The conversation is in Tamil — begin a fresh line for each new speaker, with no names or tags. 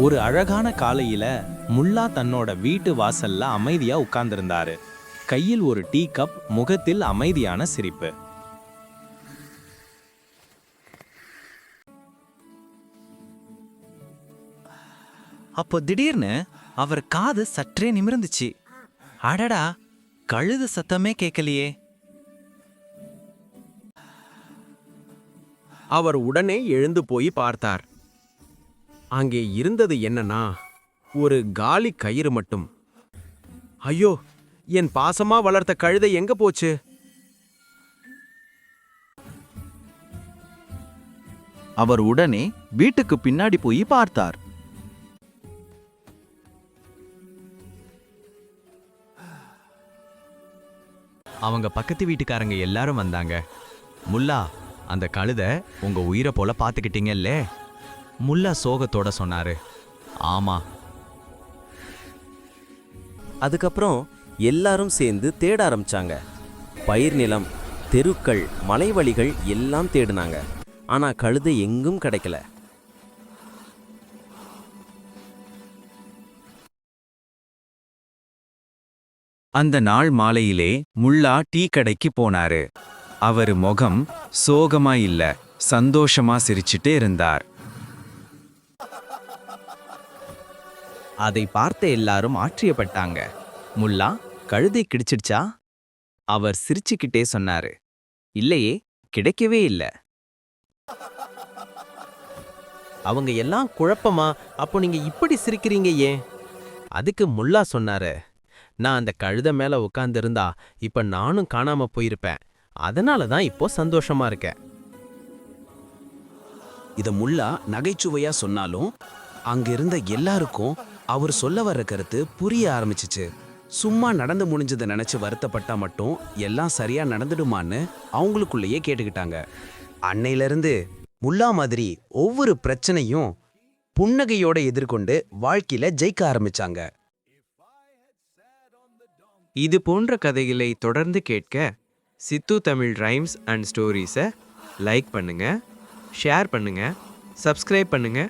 ஒரு அழகான காலையில முல்லா தன்னோட வீட்டு வாசல்ல அமைதியா உட்கார்ந்திருந்தாரு. கையில் ஒரு டீ கப் முகத்தில் அமைதியான சிரிப்பு.
அப்போ திடீர்னு அவர் காது சற்றே நிமிர்ந்துச்சு. அடடா கழுது சத்தமே கேட்கலையே.
அவர் உடனே எழுந்து போய் பார்த்தார். அங்கே இருந்தது என்னன்னா ஒரு காலி கயிறு மட்டும். ஐயோ என் பாசமா வளர்த்த கழுதை எங்க போச்சு?
அவர் உடனே வீட்டுக்கு பின்னாடி போய் பார்த்தார்.
அவங்க பக்கத்து வீட்டுக்காரங்க எல்லாரும் வந்தாங்க. முல்லா அந்த கழுத உங்க உயிரை போல பார்த்துக்கிட்டீங்கல்லே. முல்லா சோகத்தோட சொன்னாரு. ஆமா.
அதுக்கப்புறம் எல்லாரும் சேர்ந்து தேட ஆரம்பிச்சாங்க. பயிர் நிலம் தெருக்கள் மலைவழிகள் எல்லாம் தேடினாங்க. ஆனா கழுதை எங்கும் கிடைக்கல.
அந்த நாள் மாலையிலே முல்லா டீ கடைக்கு போனாரு. அவரு முகம் சோகமா இல்ல சந்தோஷமா சிரிச்சிட்டே இருந்தார். அதை பார்த்த எல்லாரும் ஆச்சரியப்பட்டாங்க. முல்லா கழுதை கிடைச்சிடுச்சா? அவர் சிரிச்சுக்கிட்டே சொன்னாரு. இல்லையே கிடைக்கவே இல்லை.
அவங்க எல்லாம் குழப்பமா? அப்போ நீங்க இப்படி சிரிக்கிறீங்க ஏன்? அதுக்கு முல்லா சொன்னாரு. நான் அந்த கழுத மேல உட்கார்ந்திருந்தா இப்ப நானும் காணாம போயிருப்பேன். அதனால தான் இப்போ சந்தோஷமா இருக்கேன்.
இத முல்லா நகைச்சுவையா சொன்னாலும் அங்கிருந்த எல்லாருக்கும் அவர் சொல்ல வர்ற கருத்து புரிய ஆரம்பிச்சிச்சு. சும்மா நடந்து முடிஞ்சதை நினைச்சு வருத்தப்பட்டா மட்டும் எல்லாம் சரியா நடந்துடுமான்னு அவங்களுக்குள்ளேயே கேட்டுக்கிட்டாங்க. அன்னையிலிருந்து முல்லா மாதிரி ஒவ்வொரு பிரச்சனையும் புன்னகையோட எதிர்கொண்டு வாழ்க்கையில ஜெயிக்க ஆரம்பிச்சாங்க.
இது போன்ற கதைகளை தொடர்ந்து கேட்க சித்து தமிழ் ரைம்ஸ் அண்ட் ஸ்டோரிஸை லைக் பண்ணுங்க ஷேர் பண்ணுங்க சப்ஸ்கிரைப் பண்ணுங்க.